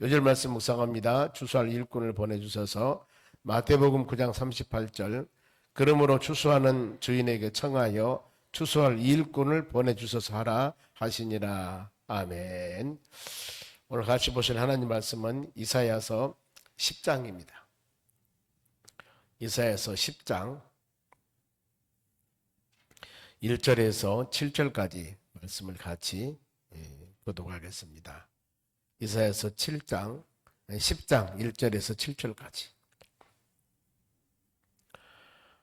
요절 말씀 묵상합니다. 추수할 일꾼을 보내주셔서 마태복음 9장 38절 그러므로 추수하는 주인에게 청하여 추수할 일꾼을 보내주셔서 하라 하시니라. 아멘. 오늘 같이 보실 하나님 말씀은 이사야서 10장입니다. 이사야서 10장 1절에서 7절까지 말씀을 같이 예, 교독하겠습니다. 이사야서 7장 10장 1절에서 7절까지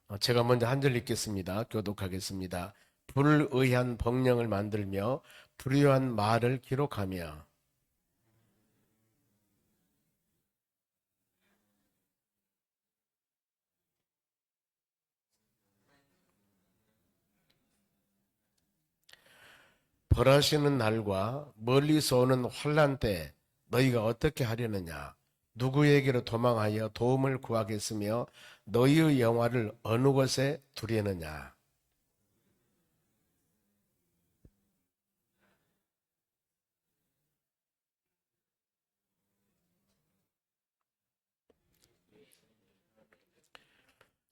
어, 제가 먼저 한 절 읽겠습니다. 교독하겠습니다. 불의한 법령을 만들며 불의한 말을 기록하며 벌하시는 날과 멀리서 오는 환란 때 너희가 어떻게 하려느냐? 누구에게로 도망하여 도움을 구하겠으며 너희의 영화를 어느 곳에 두려느냐?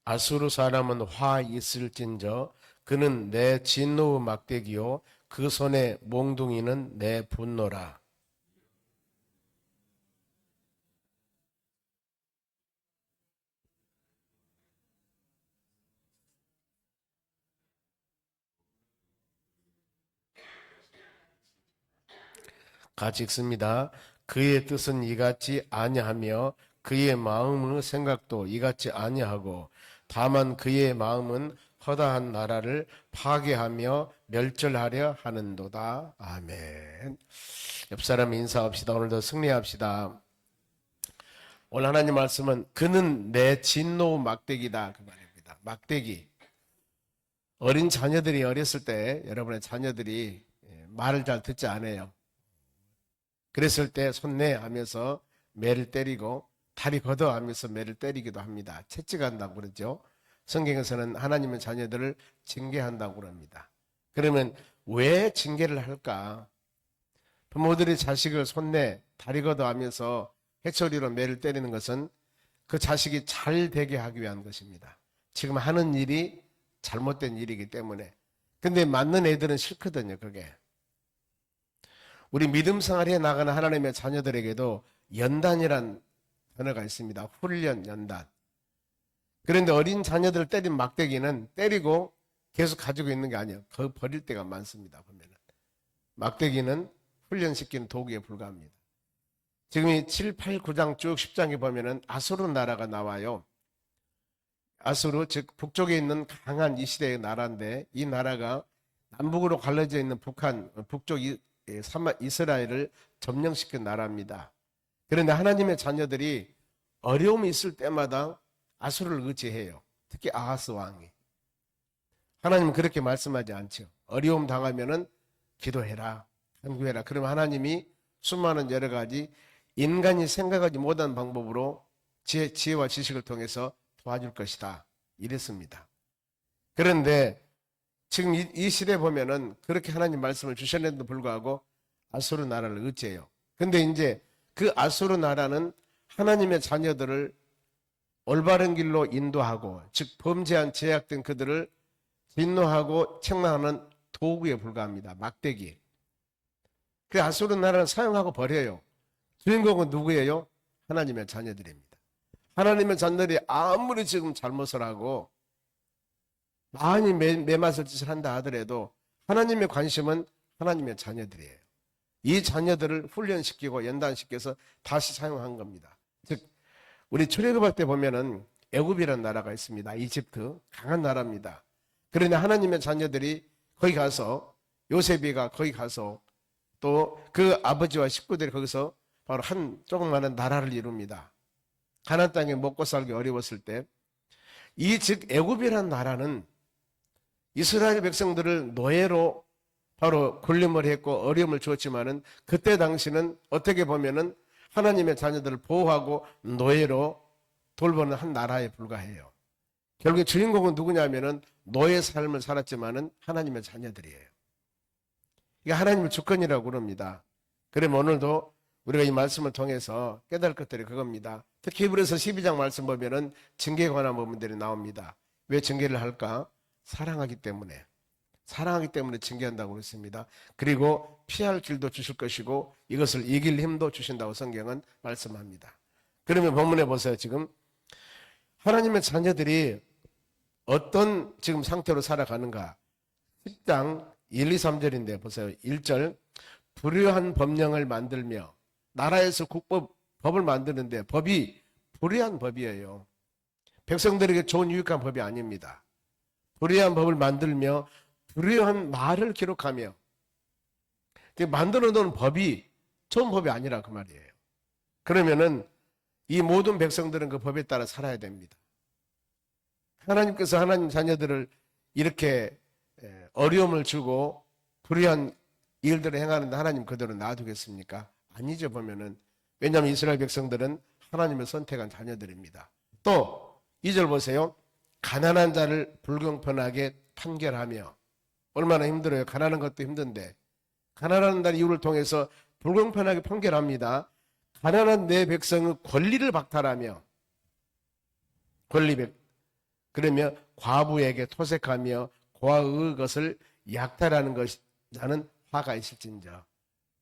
아수르 사람은 화 있을진저 그는 내 진노의 막대기요 그 손의 몽둥이는 내 분노라. 같이 읽습니다. 그의 뜻은 이같이 아니하며 그의 마음의 생각도 이같이 아니하고 다만 그의 마음은 허다한 나라를 파괴하며 멸절하려 하는도다. 아멘. 옆 사람 인사합시다. 오늘도 승리합시다. 오늘 하나님 말씀은 그는 내 진노 막대기다 그 말입니다. 막대기. 어린 자녀들이 어렸을 때 여러분의 자녀들이 예, 말을 잘 듣지 않아요. 그랬을 때 손내 하면서 매를 때리고 다리 걷어 하면서 매를 때리기도 합니다. 채찍한다고 그러죠. 성경에서는 하나님의 자녀들을 징계한다고 그럽니다. 그러면 왜 징계를 할까? 부모들이 자식을 손내 다리 걷어 하면서 해초리로 매를 때리는 것은 그 자식이 잘 되게 하기 위한 것입니다. 지금 하는 일이 잘못된 일이기 때문에. 근데 맞는 애들은 싫거든요, 그게. 우리 믿음 생활에 나가는 하나님의 자녀들에게도 연단이란 단어가 있습니다. 훈련, 연단. 그런데 어린 자녀들 때린 막대기는 때리고 계속 가지고 있는 게 아니에요. 그 버릴 때가 많습니다. 보면은 막대기는 훈련시키는 도구에 불과합니다. 지금 이 7, 8, 9장 쭉 10장에 보면은 아수르 나라가 나와요. 아수르 즉 북쪽에 있는 강한 이 시대의 나라인데 이 나라가 남북으로 갈라져 있는 북한 북쪽 이, 예, 이스라엘을 점령시킨 나라입니다. 그런데 하나님의 자녀들이 어려움이 있을 때마다 아수르를 의지해요. 특히 아하스 왕이. 하나님은 그렇게 말씀하지 않죠. 어려움 당하면은 기도해라. 간구해라. 그러면 하나님이 수많은 여러 가지 인간이 생각하지 못한 방법으로 지혜, 지혜와 지식을 통해서 도와줄 것이다. 이랬습니다. 그런데 지금 이, 이 시대에 보면은 그렇게 하나님 말씀을 주셨는데도 불구하고 아수르 나라를 의지해요. 근데 이제 그 아수르 나라는 하나님의 자녀들을 올바른 길로 인도하고 즉 범죄한 제약된 그들을 진노하고 책망하는 도구에 불과합니다. 막대기. 그 아수르 나라는 사용하고 버려요. 주인공은 누구예요? 하나님의 자녀들입니다. 하나님의 자녀들이 아무리 지금 잘못을 하고 많이 매, 매맞을 짓을 한다 하더라도 하나님의 관심은 하나님의 자녀들이에요. 이 자녀들을 훈련시키고 연단시켜서 다시 사용한 겁니다. 즉 우리 출애굽할 때 보면은 애굽이라는 나라가 있습니다. 이집트 강한 나라입니다. 그런데 하나님의 자녀들이 거기 가서 요셉이가 거기 가서 또 그 아버지와 식구들이 거기서 바로 한 조그마한 나라를 이룹니다. 가나안 땅에 먹고 살기 어려웠을 때 이 즉 애굽이라는 나라는 이스라엘 백성들을 노예로 바로 군림을 했고 어려움을 주었지만은 그때 당시는 어떻게 보면은 하나님의 자녀들을 보호하고 노예로 돌보는 한 나라에 불과해요. 결국 주인공은 누구냐면은 노예 삶을 살았지만은 하나님의 자녀들이에요. 이게 하나님의 주권이라고 그럽니다. 그러면 오늘도 우리가 이 말씀을 통해서 깨달을 것들이 그겁니다. 특히 히브리서 12장 말씀 보면은 징계에 관한 부분들이 나옵니다. 왜 징계를 할까? 사랑하기 때문에. 사랑하기 때문에 징계한다고 그랬습니다. 그리고 피할 길도 주실 것이고 이것을 이길 힘도 주신다고 성경은 말씀합니다. 그러면 본문에 보세요. 지금 하나님의 자녀들이 어떤 지금 상태로 살아가는가? 10장 1, 2, 3절인데 보세요. 1절 불의한 법령을 만들며 나라에서 국법 법을 만드는데 법이 불의한 법이에요. 백성들에게 좋은 유익한 법이 아닙니다. 불의한 법을 만들며 불의한 말을 기록하며 만들어 놓은 법이 좋은 법이 아니라 그 말이에요. 그러면은 이 모든 백성들은 그 법에 따라 살아야 됩니다. 하나님께서 하나님 자녀들을 이렇게 에, 어려움을 주고 불의한 일들을 행하는데 하나님 그대로 놔두겠습니까? 아니죠 보면은 왜냐하면 이스라엘 백성들은 하나님을 선택한 자녀들입니다. 또이절 보세요. 가난한 자를 불공평하게 판결하며 얼마나 힘들어요. 가난한 것도 힘든데 가난한 자의 이유를 통해서 불공평하게 판결합니다. 가난한 내 백성의 권리를 박탈하며 권리 백 그러면 과부에게 토색하며 고아의 것을 약탈하는 것자는 화가 있을진저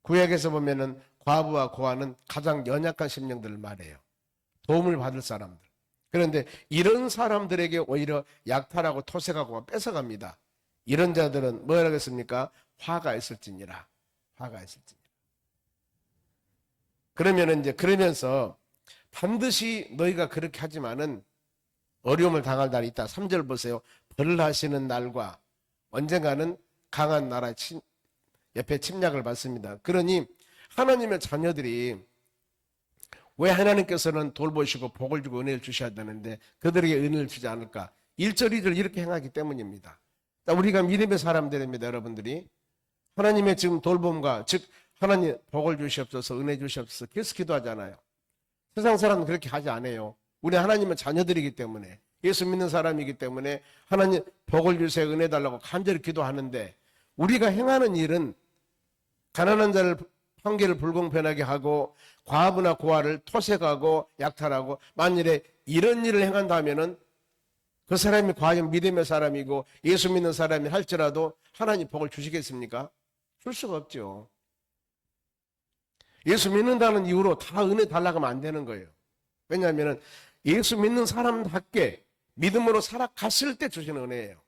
구약에서 보면은 과부와 고아는 가장 연약한 심령들을 말해요. 도움을 받을 사람들. 그런데 이런 사람들에게 오히려 약탈하고 토색하고 뺏어갑니다. 이런 자들은 뭐라 하겠습니까? 화가 있을지니라. 화가 있을지니라. 그러면 이제 그러면서 반드시 너희가 그렇게 하지만은 어려움을 당할 날이 있다. 3절 보세요. 벌하시는 날과 언젠가는 강한 나라 침, 옆에 침략을 받습니다. 그러니 하나님의 자녀들이 왜 하나님께서는 돌보시고 복을 주고 은혜를 주셔야 되는데 그들에게 은혜를 주지 않을까? 1절, 2절 이렇게 행하기 때문입니다. 자, 우리가 믿음의 사람들입니다, 여러분들이. 하나님의 지금 돌봄과 즉 하나님 복을 주시옵소서, 은혜 주시옵소서 계속 기도하잖아요. 세상 사람은 그렇게 하지 않아요. 우리 하나님의 자녀들이기 때문에 예수 믿는 사람이기 때문에 하나님 복을 주세요, 은혜 달라고 간절히 기도하는데 우리가 행하는 일은 가난한 자를 판결을 불공평하게 하고 과부나 고아를 토색하고 약탈하고 만일에 이런 일을 행한다면은 그 사람이 과연 믿음의 사람이고 예수 믿는 사람이 할지라도 하나님 복을 주시겠습니까? 줄 수가 없죠. 예수 믿는다는 이유로 다 은혜 달라고 하면 안 되는 거예요. 왜냐하면 예수 믿는 사람답게 믿음으로 살아갔을 때 주시는 은혜예요.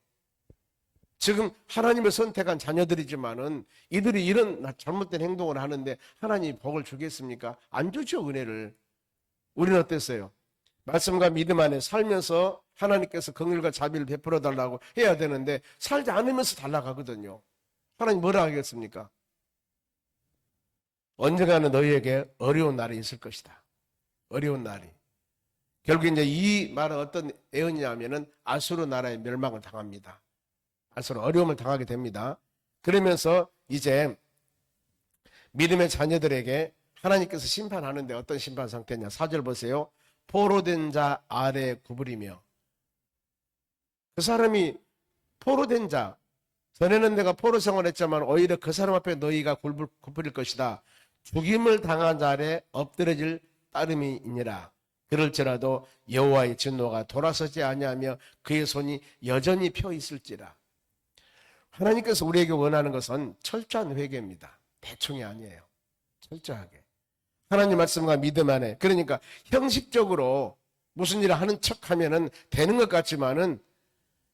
지금 하나님을 선택한 자녀들이지만은 이들이 이런 잘못된 행동을 하는데 하나님이 복을 주겠습니까? 안 주죠, 은혜를. 우리는 어땠어요? 말씀과 믿음 안에 살면서 하나님께서 긍휼과 자비를 베풀어 달라고 해야 되는데 살지 않으면서 달라가거든요. 하나님 뭐라 하겠습니까? 언젠가는 너희에게 어려운 날이 있을 것이다. 어려운 날이. 결국 이제 이 말은 어떤 애언이냐면은 아수르 나라의 멸망을 당합니다. 아수르 어려움을 당하게 됩니다. 그러면서 이제 믿음의 자녀들에게 하나님께서 심판하는데 어떤 심판 상태냐? 사절 보세요. 포로된 자 아래 구부리며 그 사람이 포로된 자 전에는 내가 포로 생활했지만 오히려 그 사람 앞에 너희가 굴- 구부릴 것이다. 죽임을 당한 자 아래 엎드려질 따름이 있니라. 그럴지라도 여호와의 진노가 돌아서지 아니하며 그의 손이 여전히 펴 있을지라. 하나님께서 우리에게 원하는 것은 철저한 회개입니다. 대충이 아니에요. 철저하게. 하나님 말씀과 믿음 안에. 그러니까 형식적으로 무슨 일을 하는 척 하면은 되는 것 같지만은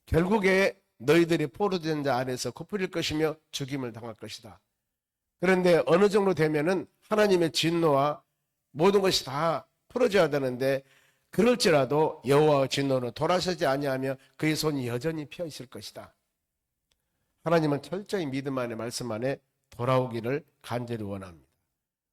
결국에 너희들이 포로된 자 안에서 코풀릴 것이며 죽임을 당할 것이다. 그런데 어느 정도 되면은 하나님의 진노와 모든 것이 다 풀어져야 되는데 그럴지라도 여호와의 진노는 돌아서지 아니하며 그의 손이 여전히 펴 있을 것이다. 하나님은 철저히 믿음 안에 말씀 안에 돌아오기를 간절히 원합니다.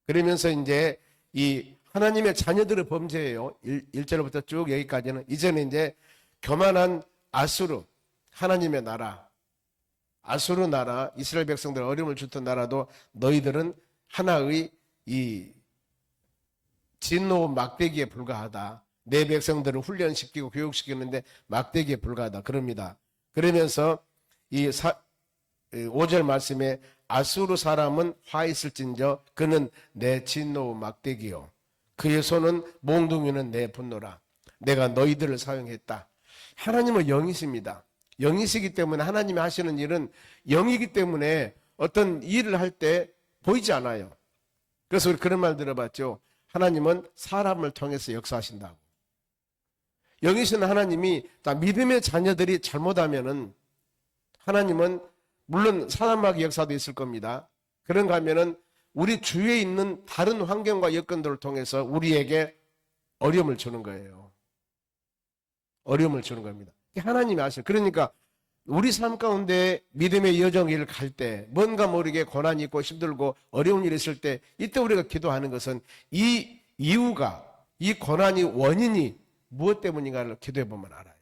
그러면서 이제 이 하나님의 자녀들의 범죄예요. 1, 절부터쭉 여기까지는 이제는 이제 교만한 아수르 하나님의 나라 아수르 나라 이스라엘 백성들 어려움을 주던 나라도 너희들은 하나의 이 진노 막대기에 불과하다. 내 백성들을 훈련시키고 교육시키는데 막대기에 불과하다. 그럽니다. 그러면서 이 사, 5절 말씀에 아수르 사람은 화 있을진저 그는 내 진노 막대기요 그의 손은 몽둥이는 내 분노라 내가 너희들을 사용했다 하나님은 영이십니다 영이시기 때문에 하나님이 하시는 일은 영이기 때문에 어떤 일을 할 때 보이지 않아요 그래서 우리 그런 말 들어봤죠 하나님은 사람을 통해서 역사하신다고 영이신 하나님이 자, 믿음의 자녀들이 잘못하면은 하나님은 물론 사람마귀 역사도 있을 겁니다. 그런가 하면은 우리 주위에 있는 다른 환경과 여건들을 통해서 우리에게 어려움을 주는 거예요. 어려움을 주는 겁니다. 하나님이 아시는 그러니까 우리 삶 가운데 믿음의 여정을 갈 때 뭔가 모르게 고난이 있고 힘들고 어려운 일이 있을 때 이때 우리가 기도하는 것은 이 이유가 이 고난이 원인이 무엇 때문인가를 기도해 보면 알아요.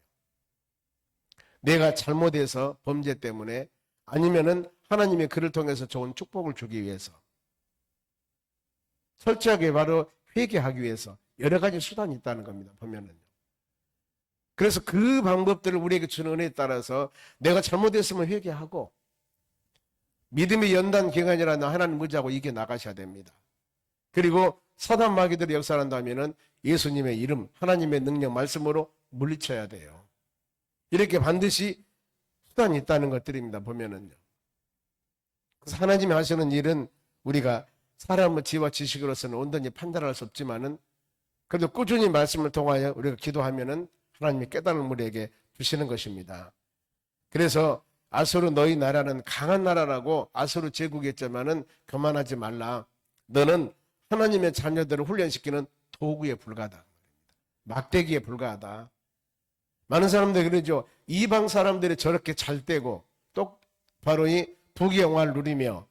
내가 잘못해서 범죄 때문에 아니면은 하나님의 그를 통해서 좋은 축복을 주기 위해서 철저하게 바로 회개하기 위해서 여러 가지 수단이 있다는 겁니다. 보면은요. 그래서 그 방법들을 우리에게 주는 은혜에 따라서 내가 잘못했으면 회개하고 믿음의 연단 기간이라는 하나님 의지하고 이겨 나가셔야 됩니다. 그리고 사단 마귀들이 역사한다면은 예수님의 이름, 하나님의 능력, 말씀으로 물리쳐야 돼요. 이렇게 반드시 수단이 있다는 것들입니다. 보면은요. 그래서 하나님이 하시는 일은 우리가 사람의 지와 지식으로서는 온전히 판단할 수 없지만은 그래도 꾸준히 말씀을 통하여 우리가 기도하면은 하나님이 깨달은 우리에게 주시는 것입니다. 그래서 아수르 너희 나라는 강한 나라라고 아수르 제국했지만은 그만하지 말라. 너는 하나님의 자녀들을 훈련시키는 도구에 불과하다. 막대기에 불과하다. 많은 사람들이 그러죠. 이방 사람들이 저렇게 잘 되고 또 바로 이 부귀영화를 누리며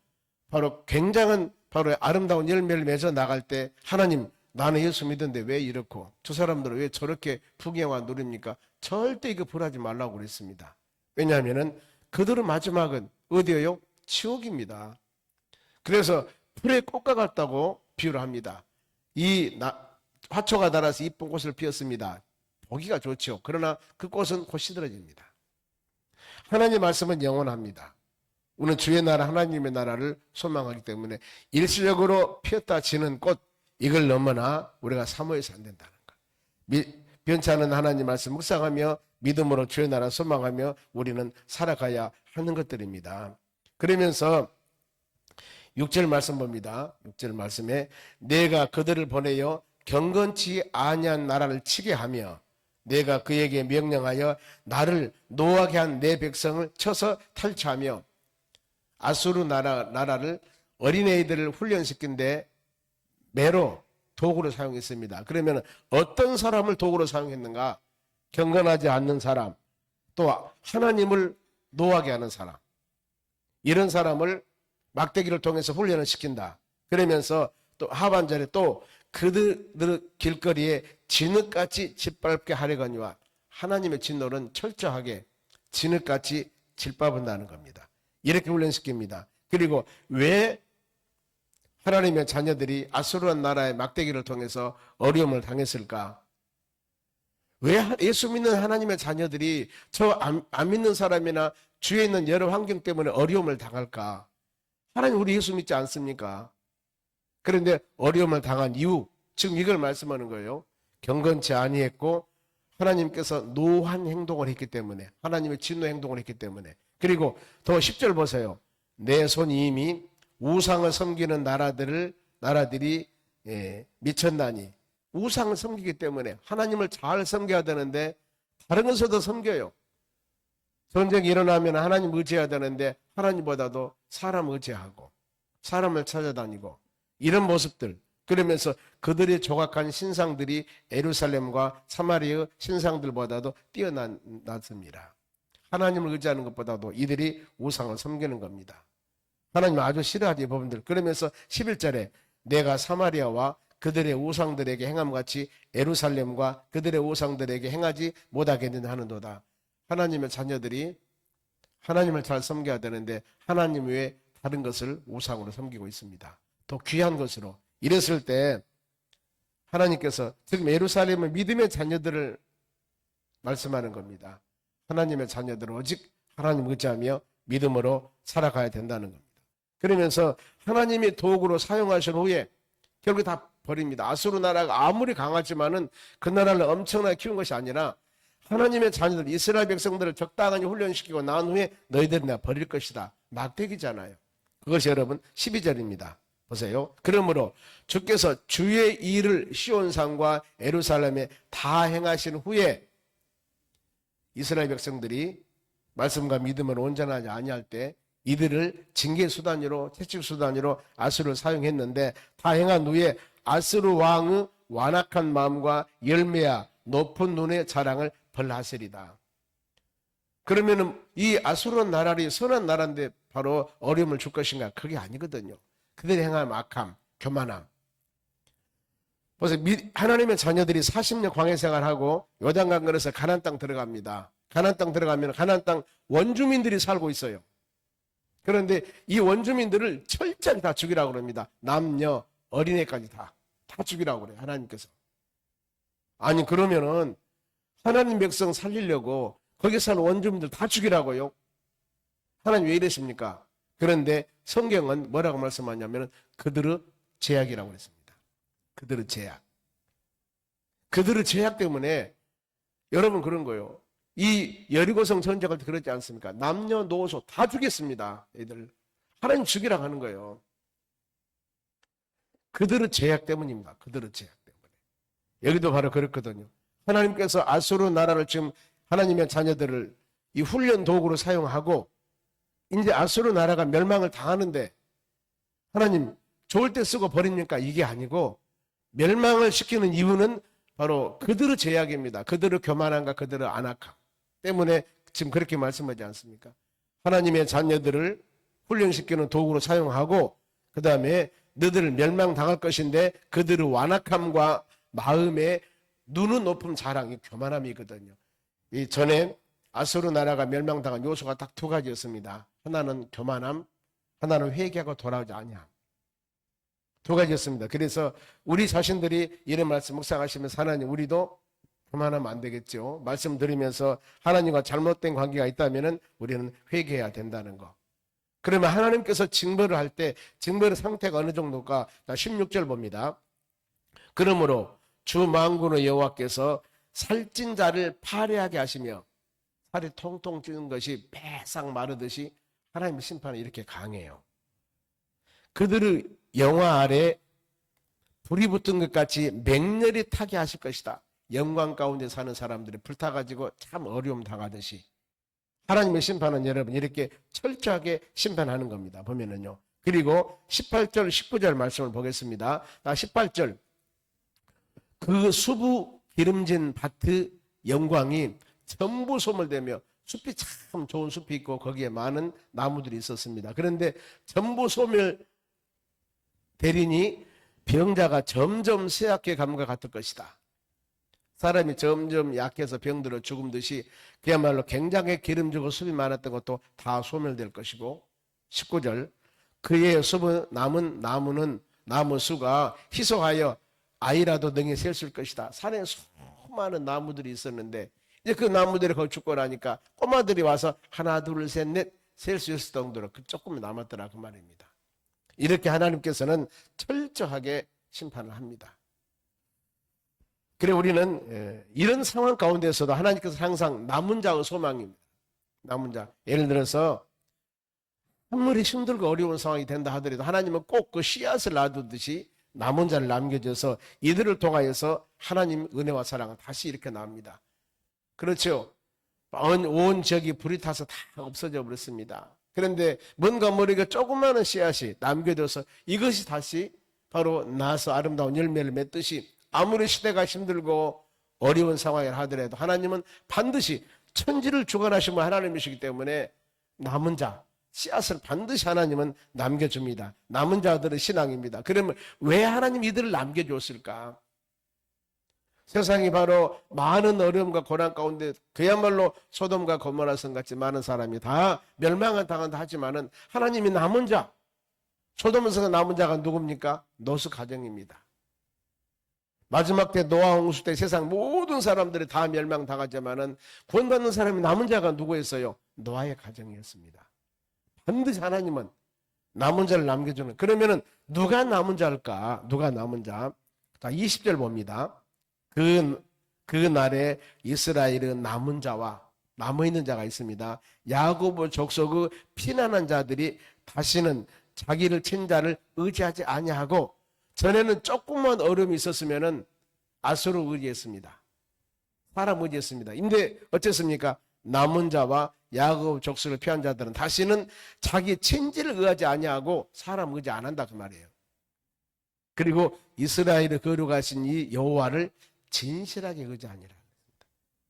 바로 굉장한 바로 아름다운 열매를 맺어 나갈 때 하나님 나는 예수 믿는데 왜 이렇고 저 사람들은 왜 저렇게 부귀영화 누립니까? 절대 이거 불하지 말라고 그랬습니다. 왜냐하면은 그들은 마지막은 어디예요? 지옥입니다. 그래서 풀에 꽃과 같다고 비유를 합니다. 이 나- 화초가 달아서 이쁜 꽃을 피웠습니다. 보기가 좋죠. 그러나 그 꽃은 곧 시들어집니다. 하나님 말씀은 영원합니다. 우리는 주의 나라 하나님의 나라를 소망하기 때문에 일시적으로 피었다 지는 꽃 이걸 넘어나 우리가 사모해서 안 된다는 것. 않은 하나님 말씀 묵상하며 믿음으로 주의 나라 소망하며 우리는 살아가야 하는 것들입니다. 그러면서 6절 말씀 봅니다. 6절 말씀에 내가 그들을 보내어 경건치 아니한 나라를 치게 하며 내가 그에게 명령하여 나를 노하게 한 내 백성을 쳐서 탈취하며 아수르 나라, 나라를 어린애들을 훈련시킨데 매로 도구로 사용했습니다. 그러면 어떤 사람을 도구로 사용했는가? 경건하지 않는 사람, 또 하나님을 노하게 하는 사람. 이런 사람을 막대기를 통해서 훈련을 시킨다. 그러면서 또 하반절에 또 그들 길거리에 진흙같이 짓밟게 하려거니와 하나님의 진노는 철저하게 진흙같이 짓밟은다는 겁니다. 이렇게 훈련시킵니다. 그리고 왜 하나님의 자녀들이 아수르한 나라의 막대기를 통해서 어려움을 당했을까? 왜 예수 믿는 하나님의 자녀들이 저안 믿는 사람이나 주위에 있는 여러 환경 때문에 어려움을 당할까? 하나님 우리 예수 믿지 않습니까? 그런데 어려움을 당한 이유, 지금 이걸 말씀하는 거예요. 경건치 아니했고 하나님께서 노한 행동을 했기 때문에 하나님의 진노 행동을 했기 때문에 그리고 더 10절 보세요. 내 손이 이미 우상을 섬기는 나라들을 나라들이 예, 미쳤나니 우상을 섬기기 때문에 하나님을 잘 섬겨야 되는데 다른 것에도 섬겨요. 전쟁이 일어나면 하나님 의지해야 되는데 하나님보다도 사람 의지하고 사람을 찾아다니고 이런 모습들 그러면서 그들의 조각한 신상들이 에루살렘과 사마리아 신상들보다도 뛰어났습니다. 하나님을 의지하는 것보다도 이들이 우상을 섬기는 겁니다. 하나님 아주 싫어하지 부분들. 그러면서 11절에 내가 사마리아와 그들의 우상들에게 행함 같이 에루살렘과 그들의 우상들에게 행하지 못하겠느냐 하는도다. 하나님의 자녀들이 하나님을 잘 섬겨야 되는데 하나님 외에 다른 것을 우상으로 섬기고 있습니다. 더 귀한 것으로. 이랬을 때 하나님께서 지금 예루살렘의 믿음의 자녀들을 말씀하는 겁니다. 하나님의 자녀들은 오직 하나님 의지하며 믿음으로 살아가야 된다는 겁니다. 그러면서 하나님이 도구로 사용하신 후에 결국 다 버립니다. 아수르 나라가 아무리 강하지만은 그 나라를 엄청나게 키운 것이 아니라 하나님의 자녀들 이스라엘 백성들을 적당하게 훈련시키고 난 후에 너희들이 내가 버릴 것이다. 막대기잖아요. 그것이 여러분 12절입니다. 보세요. 그러므로 주께서 주의 일을 시온산과 에루살렘에 다 행하신 후에 이스라엘 백성들이 말씀과 믿음을 온전하지 아니할 때 이들을 징계 수단으로 채찍 수단으로 아수를 사용했는데 다 행한 후에 아수르 왕의 완악한 마음과 열매야 높은 눈의 자랑을 벌하시리다. 그러면은 이 아수르 나라리 선한 나라인데 바로 어려움을 줄 것인가? 그게 아니거든요. 그들이 행한 악함, 교만함. 보세요. 미- 하나님의 자녀들이 40년 광해 생활하고 요단강 걸어서 가나안 땅 들어갑니다. 가나안 땅 들어가면 가나안 땅 원주민들이 살고 있어요. 그런데 이 원주민들을 철저히 다 죽이라고 그럽니다. 남녀, 어린애까지 다. 다 죽이라고 그래요. 하나님께서. 아니 그러면은 하나님 백성 살리려고 거기 사는 원주민들 다 죽이라고요. 하나님 왜 이러십니까? 그런데 성경은 뭐라고 말씀하냐면 그들의 제약이라고 그랬습니다. 그들의 제약. 그들의 제약 때문에 여러분 그런 거요. 이 여리고성 전쟁할 때 그러지 않습니까? 남녀노소 다 죽였습니다. 애들 하나님 죽이라고 하는 거예요. 그들의 제약 때문입니다. 그들의 제약 때문에. 여기도 바로 그렇거든요. 하나님께서 아수르 나라를 지금 하나님의 자녀들을 이 훈련 도구로 사용하고 이제 아수르 나라가 멸망을 당하는데 하나님 좋을 때 쓰고 버립니까? 이게 아니고 멸망을 시키는 이유는 바로 그들의 제약입니다. 그들의 교만함과 그들의 안악함 때문에 지금 그렇게 말씀하지 않습니까? 하나님의 자녀들을 훈련시키는 도구로 사용하고 그 다음에 너들을 멸망당할 것인데 그들의 완악함과 마음의 눈은 높은 자랑이 교만함이거든요. 이 전에 아수르 나라가 멸망당한 요소가 딱 두 가지였습니다. 하나는 교만함, 하나는 회개하고 돌아오지 아니함. 두 가지였습니다. 그래서 우리 자신들이 이런 말씀 묵상하시면서 하나님 우리도 교만하면 안 되겠죠. 말씀 드리면서 하나님과 잘못된 관계가 있다면 우리는 회개해야 된다는 거. 그러면 하나님께서 징벌을 할 때 징벌의 상태가 어느 정도가 16절 봅니다. 그러므로 주 만군의 여호와께서 살찐 자를 파래하게 하시며 살이 통통 찌는 것이 배싹 마르듯이 하나님의 심판은 이렇게 강해요. 그들의 영화 아래 불이 붙은 것 같이 맹렬히 타게 하실 것이다. 영광 가운데 사는 사람들이 불타가지고 참 어려움 당하듯이 하나님의 심판은 여러분 이렇게 철저하게 심판하는 겁니다. 보면은요. 그리고 18절, 19절 말씀을 보겠습니다. 나 18절. 그 수부 기름진 밭의 영광이 전부 소멸되며 숲이 참 좋은 숲이 있고 거기에 많은 나무들이 있었습니다. 그런데 전부 소멸 되리니 병자가 점점 쇠약해 감과 같을 것이다. 사람이 점점 약해서 병들어 죽음 듯이 그야말로 굉장히 기름지고 숲이 많았던 것도 다 소멸될 것이고 19절 그의 숲은 남은 나무는 나무 수가 희석하여 아이라도 능히 셀 것이다. 산에 수많은 나무들이 있었는데 이제 그 나무들이 거의 죽고 나니까 꼬마들이 와서 하나 둘셋넷 셀 수 있을 정도로 그 조금 남았더라 그 말입니다. 이렇게 하나님께서는 철저하게 심판을 합니다. 그래 우리는 예, 이런 상황 가운데서도 하나님께서 항상 남은 자의 소망입니다. 남은 자. 예를 들어서 아무리 힘들고 어려운 상황이 된다 하더라도 하나님은 꼭 그 씨앗을 놔두듯이 남은 자를 남겨줘서 이들을 통하여서 하나님 은혜와 사랑은 다시 이렇게 나옵니다. 그렇죠. 온, 온 지역이 불이 타서 다 없어져 버렸습니다. 그런데 뭔가 모르게 조그마한 씨앗이 남겨져서 이것이 다시 바로 나서 아름다운 열매를 맺듯이 아무리 시대가 힘들고 어려운 상황을 하더라도 하나님은 반드시 천지를 주관하시는 하나님이시기 때문에 남은 자, 씨앗을 반드시 하나님은 남겨줍니다. 남은 자들의 신앙입니다. 그러면 왜 하나님 이들을 남겨줬을까? 세상이 바로 많은 어려움과 고난 가운데 그야말로 소돔과 고모라 성 같이 많은 사람이 다 멸망을 당한다 하지만은 하나님이 남은 자, 소돔에서 남은 자가 누굽니까? 노스 가정입니다. 마지막 때 노아 홍수 때 세상 모든 사람들이 다 멸망 당하지만은 구원받는 사람이 남은 자가 누구였어요? 노아의 가정이었습니다. 반드시 하나님은 남은 자를 남겨주는. 그러면은 누가 남은 자일까? 누가 남은 자? 자, 20절 봅니다. 그, 그 날에 이스라엘은 남은 자와 남아있는 자가 있습니다. 야고보 족속의 피난한 자들이 다시는 자기를 친 자를 의지하지 아니하고 전에는 조금만 어려움이 있었으면은 아수를 의지했습니다. 사람 의지했습니다. 근데 어쨌습니까? 남은 자와 야곱 족속을 피한 자들은 다시는 자기 친지를 의하지 아니하고 사람 의지 안 한다 그 말이에요. 그리고 이스라엘을 거룩하신 이 여호와를 진실하게 의지하니라.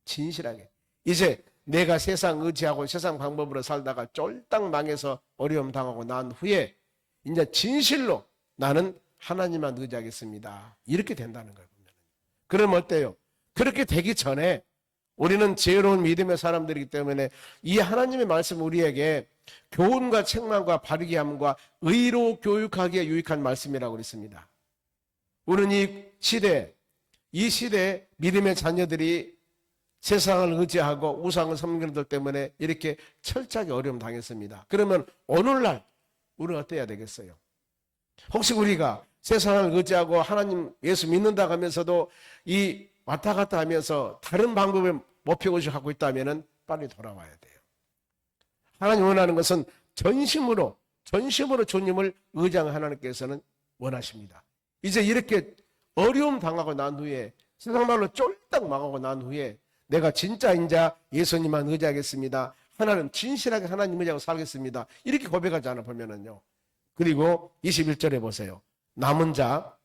진실하게. 이제 내가 세상 의지하고 세상 방법으로 살다가 쫄딱 망해서 어려움 당하고 난 후에 이제 진실로 나는 하나님만 의지하겠습니다. 이렇게 된다는 거예요. 그럼 어때요? 그렇게 되기 전에 우리는 지혜로운 믿음의 사람들이기 때문에 이 하나님의 말씀 우리에게 교훈과 책망과 바르게 함과 의로 교육하기에 유익한 말씀이라고 그랬습니다. 우리는 이 시대, 이 시대 믿음의 자녀들이 세상을 의지하고 우상을 섬기는 들 때문에 이렇게 철저하게 어려움 당했습니다. 그러면 오늘날 우리는 어때야 되겠어요? 혹시 우리가 세상을 의지하고 하나님 예수 믿는다 하면서도 이 왔다 갔다 하면서 다른 방법을 목표의식 하고 있다면 빨리 돌아와야 돼요. 하나님 원하는 것은 전심으로 전심으로 주님을 의장 하나님께서는 원하십니다. 이제 이렇게 어려움 당하고 난 후에 세상 말로 쫄딱 망하고 난 후에 내가 진짜 인자 예수님만 의지하겠습니다. 하나님 진실하게 하나님 의지하고 살겠습니다. 이렇게 고백하지 않아 보면은요. 그리고 21절에 보세요. 남은 자,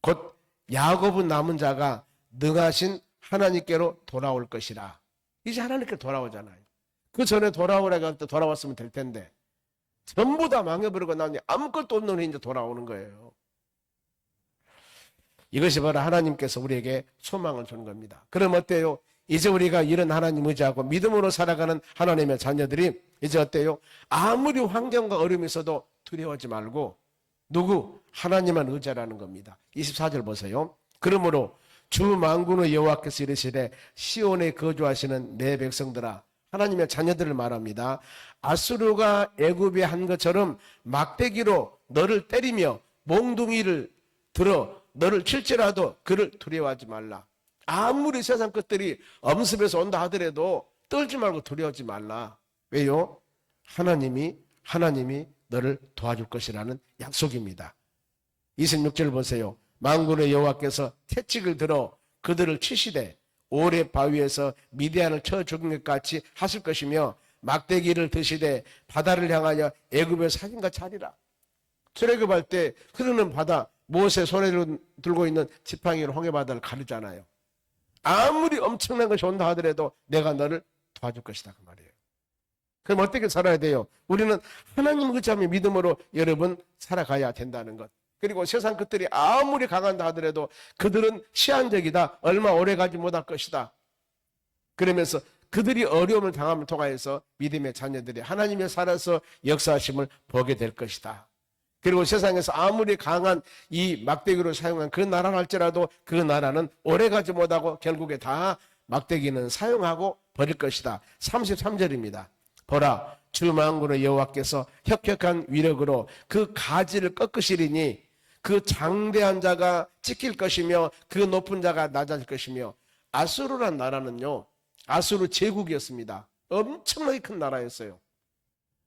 곧 야곱은 남은 자가 능하신 하나님께로 돌아올 것이라. 이제 하나님께 돌아오잖아요. 그 전에 돌아오라고 할때 돌아왔으면 될 텐데. 전부 다 망해버리고 나니 아무것도 없는 애 이제 돌아오는 거예요. 이것이 바로 하나님께서 우리에게 소망을 주는 겁니다. 그럼 어때요? 이제 우리가 이런 하나님 의지하고 믿음으로 살아가는 하나님의 자녀들이 이제 어때요? 아무리 환경과 어려움이 있어도 두려워하지 말고 누구? 하나님만 의지하라는 겁니다. 24절 보세요. 그러므로 주 만군의 여호와께서 이르시되 시온에 거주하시는 내 백성들아 하나님의 자녀들을 말합니다. 아수르가 애굽에 한 것처럼 막대기로 너를 때리며 몽둥이를 들어 너를 칠지라도 그를 두려워하지 말라. 아무리 세상 것들이 엄습해서 온다 하더라도 떨지 말고 두려워하지 말라. 왜요? 하나님이 하나님이 너를 도와줄 것이라는 약속입니다. 26절 보세요. 만군의 여호와께서 채찍을 들어 그들을 치시되 오래 바위에서 미디안을 쳐 죽인 것 같이 하실 것이며 막대기를 드시되 바다를 향하여 애굽의 사진과 차리라. 출애굽할 때 흐르는 바다 모세 손에 들고 있는 지팡이로 홍해 바다를 가르잖아요. 아무리 엄청난 것이 온다 하더라도 내가 너를 도와줄 것이다 그 말이에요. 그럼 어떻게 살아야 돼요? 우리는 하나님 의지하며 믿음으로 여러분 살아가야 된다는 것. 그리고 세상 것들이 아무리 강한다 하더라도 그들은 시한적이다. 얼마 오래 가지 못할 것이다. 그러면서 그들이 어려움을 당함을 통하여서 믿음의 자녀들이 하나님의 살아서 역사하심을 보게 될 것이다. 그리고 세상에서 아무리 강한 이 막대기로 사용한 그 나라를 할지라도 그 나라는 오래 가지 못하고 결국에 다 막대기는 사용하고 버릴 것이다. 33절입니다. 보라 주 만군의 여호와께서 혁혁한 위력으로 그 가지를 꺾으시리니 그 장대한 자가 찍힐 것이며 그 높은 자가 낮아질 것이며 아수르란 나라는요 아수르 제국이었습니다. 엄청나게 큰 나라였어요.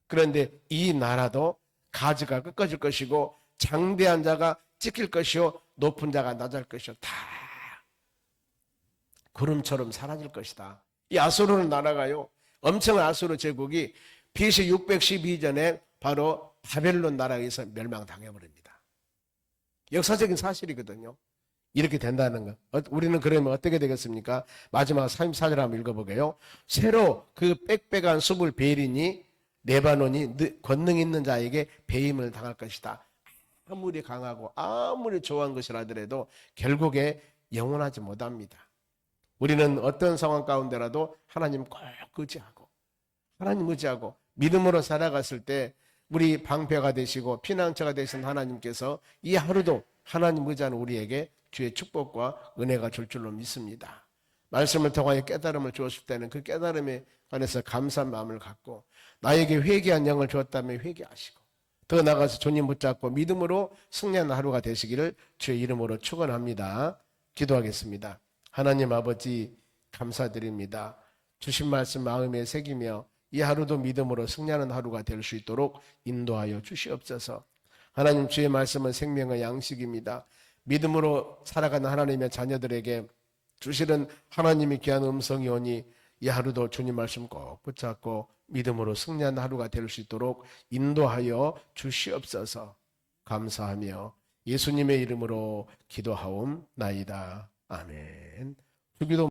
그런데 이 나라도 가지가 꺾어질 것이고 장대한 자가 찍힐 것이요 높은 자가 낮을 것이요 다 구름처럼 사라질 것이다. 이 아수르는 나라가요 엄청난 아수르 제국이 BC 612전에 바로 바벨론 나라에 의해서 멸망당해 버립니다. 역사적인 사실이거든요. 이렇게 된다는 것. 어, 우리는 그러면 어떻게 되겠습니까? 마지막 34절 한번 읽어보게요. 새로 그 빽빽한 숲을 베리니 레바논이 권능 있는 자에게 배임을 당할 것이다. 아무리 강하고 아무리 좋아한 것이라 하더라도 결국에 영원하지 못합니다. 우리는 어떤 상황 가운데라도 하나님 꼭 의지하고 하나님 의지하고 믿음으로 살아갔을 때 우리 방패가 되시고 피난처가 되신 하나님께서 이 하루도 하나님 의지하는 우리에게 주의 축복과 은혜가 줄 줄로 믿습니다. 말씀을 통하여 깨달음을 주었을 때는 그 깨달음에 관해서 감사한 마음을 갖고 나에게 회개한 영을 주었다면 회개하시고 더 나아가서 주님 붙잡고 믿음으로 승리하는 하루가 되시기를 주의 이름으로 축원합니다. 기도하겠습니다. 하나님 아버지 감사드립니다. 주신 말씀 마음에 새기며 이 하루도 믿음으로 승리하는 하루가 될 수 있도록 인도하여 주시옵소서. 하나님 주의 말씀은 생명의 양식입니다. 믿음으로 살아가는 하나님의 자녀들에게 주시는 하나님이 귀한 음성이 오니 이 하루도 주님 말씀 꼭 붙잡고 믿음으로 승리하는 하루가 될 수 있도록 인도하여 주시옵소서. 감사하며 예수님의 이름으로 기도하옵나이다. 아멘. 주기도